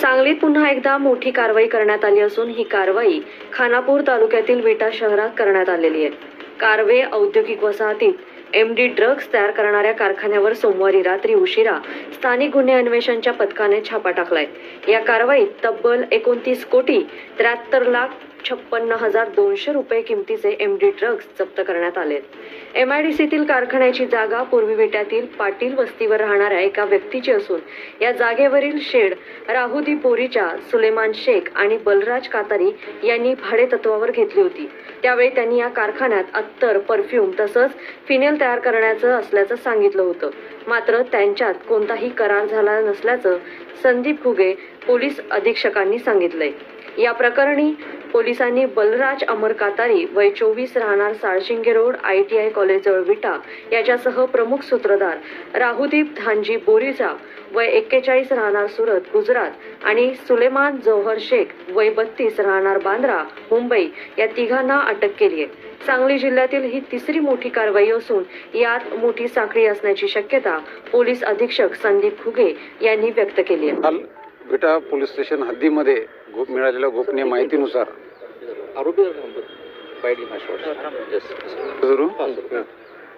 सांगलीत पुन्हा एकदा मोठी कारवाई करण्यात आली असून ही कारवाई खानापूर तालुक्यातील विटा शहरात करण्यात आलेली आहे. कारवे औद्योगिक वसाहतीत एम डी ड्रग्ज तयार करणाऱ्या कारखान्यावर सोमवारी रात्री उशिरा स्थानिक गुन्हे अन्वेषणच्या पथकाने छापा टाकलाय. या कारवाईत तब्बल एकोणतीस कोटी त्र्याहत्तर लाख छप्पन्न हजार दोनशे रुपये किमतीचे एम डी ड्रग्ज जप्त करण्यात आले. एम आय डी सीतील कारखान्याची जागा पूर्वी विट्यातील पाटील वस्तीवर राहणाऱ्या एका व्यक्तीची असून या जागेवरील शेड राहुदी बोरीच्या सुलेमान शेख आणि बलराज कातारी यांनी भाडेतत्वावर घेतली होती. त्यावेळी त्यांनी या कारखान्यात अत्तर परफ्यूम तसंच फिनेल तयार करण्याचं असल्याचं सांगितलं होतं. मात्र त्यांच्यात कोणताही करार झाला नसल्याचं संदीप फुगे पोलीस अधीक्षकांनी सांगितलंय. या प्रकरणी पोलिसांनी बलराज अमर कातारी वय चोवीस राहणार Salshinge road I T I कॉलेजजवळ Vita याच्यासह प्रमुख सूत्रधार राहुदीप धानजी बोरीचा वय एक्केचाळीस राहणार सुरत गुजरात आणि सुलेमान जौहर शेख वय बत्तीस राहणार बांद्रा मुंबई या तिघांना अटक केली आहे सांगली जिल्ह्यातील ही तिसरी मोठी कारवाई असून यात मोठी साखळी असण्याची शक्यता पोलीस अधीक्षक संदीप खुगे यांनी व्यक्त केली आहे. काल विटा पोलीस स्टेशन हद्दीमध्ये गो मिळालेल्या गोपनीय माहितीनुसार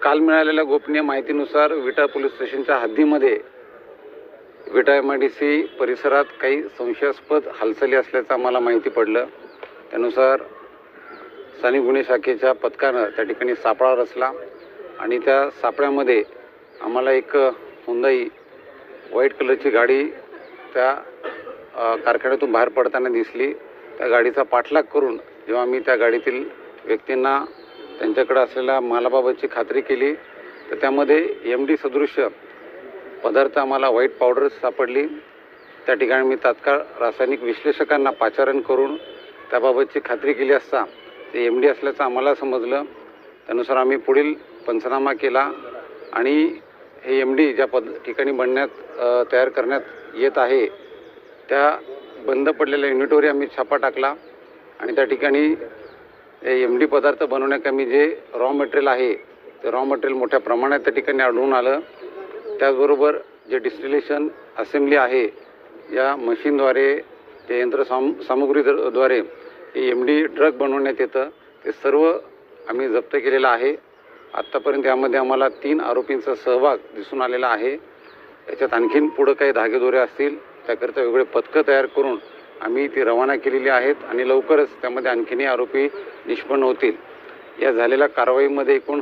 काल मिळालेल्या गोपनीय माहितीनुसार विटा पोलीस स्टेशनच्या हद्दीमध्ये Vita M I D C परिसरात काही संशयास्पद हालचाली असल्याचं आम्हाला माहिती पडलं. त्यानुसार स्थानिक गुन्हे शाखेच्या पथकानं त्या ठिकाणी सापळा रचला आणि त्या सापळ्यामध्ये आम्हाला एक हुंदाई व्हाईट कलरची गाडी त्या कारखान्यातून बाहेर पडताना दिसली. त्या गाडीचा पाठलाग करून जेव्हा आम्ही त्या गाडीतील व्यक्तींना त्यांच्याकडे असलेल्या मालाबाबतची खात्री केली तर त्यामध्ये एम डी सदृश्य पदार्थ आम्हाला व्हाईट पावडर सापडली. त्या ठिकाणी मी तात्काळ रासायनिक विश्लेषकांना पाचारण करून त्याबाबतची खात्री केली असता ते एम डी असल्याचं आम्हाला समजलं. त्यानुसार आम्ही पुढील पंचनामा केला आणि हे एम डी ज्या पद ठिकाणी बनण्यात तयार करण्यात येत आहे त्या बंद पडलेल्या युनिटवरही आम्ही छापा टाकला आणि त्या ठिकाणी एम डी पदार्थ बनवण्याकमी जे रॉ मटेरियल आहे ते रॉ मटेरियल मोठ्या प्रमाणात त्या ठिकाणी आढळून आलं. त्याचबरोबर जे डिस्टिलेशन असेंब्ली आहे या मशीनद्वारे ते यंत्र साम सामुग्रीद्वारे ते एम डी ड्रग बनवण्यात येतं. ते सर्व आम्ही जप्त केलेलं आहे. आत्तापर्यंत यामध्ये आम्हाला तीन आरोपींचा सहभाग दिसून आलेला आहे. याच्यात आणखीन पुढं काही धागेदोरे असतील त्याकरिता वेगळे पथकं तयार करून आम्ही ती रवाना केलेली आहेत आणि लवकरच त्यामध्ये आणखीनही आरोपी निष्पन्न होतील. या झालेल्या कारवाईमध्ये एकूण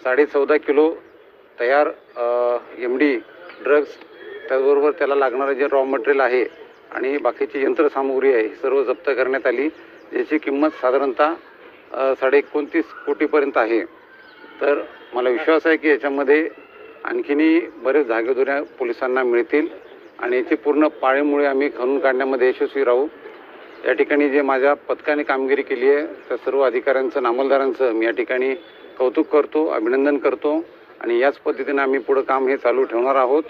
साडे चौदा किलो तयार एम डी ड्रग्स त्याचबरोबर त्याला लागणारं जे रॉ मटेरियल आहे आणि बाकीची यंत्रसामुग्री आहे ही सर्व जप्त करण्यात आली ज्याची किंमत साधारणतः साडे एकोणतीस कोटीपर्यंत आहे. तर मला विश्वास आहे की याच्यामध्ये आणखीनही बरेच धागेदोऱ्या पोलिसांना मिळतील आणि याची पूर्ण पाळीमुळे आम्ही खणून काढण्यामध्ये यशस्वी राहू. या ठिकाणी जे माझ्या पथकाने कामगिरी केली आहे त्या सर्व अधिकाऱ्यांचं नामलदारांचं मी या ठिकाणी कौतुक करतो अभिनंदन करतो आणि याच पद्धतीने आम्ही पुढं काम हे चालू ठेवणार आहोत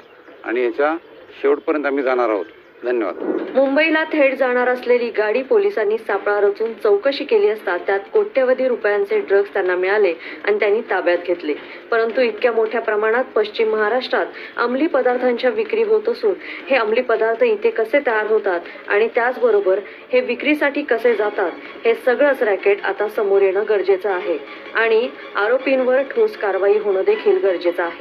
आणि याच्या शेवटपर्यंत आम्ही जाणार आहोत. धन्यवाद. मुंबईला थेट जाणार असलेली गाडी पोलिसांनी सापळा रचून चौकशी केली असता त्यात कोट्यवधी रुपयांचे ड्रग्ज त्यांना मिळाले आणि त्यांनी ताब्यात घेतले. परंतु इतक्या मोठ्या प्रमाणात पश्चिम महाराष्ट्रात अंमली पदार्थांच्या विक्री होत असून हे अंमली पदार्थ इथे कसे तयार होतात आणि त्याचबरोबर हे विक्रीसाठी कसे जातात हे सगळंच रॅकेट आता समोर येणं गरजेचं आहे आणि आरोपींवर ठोस कारवाई होणं देखील गरजेचं आहे.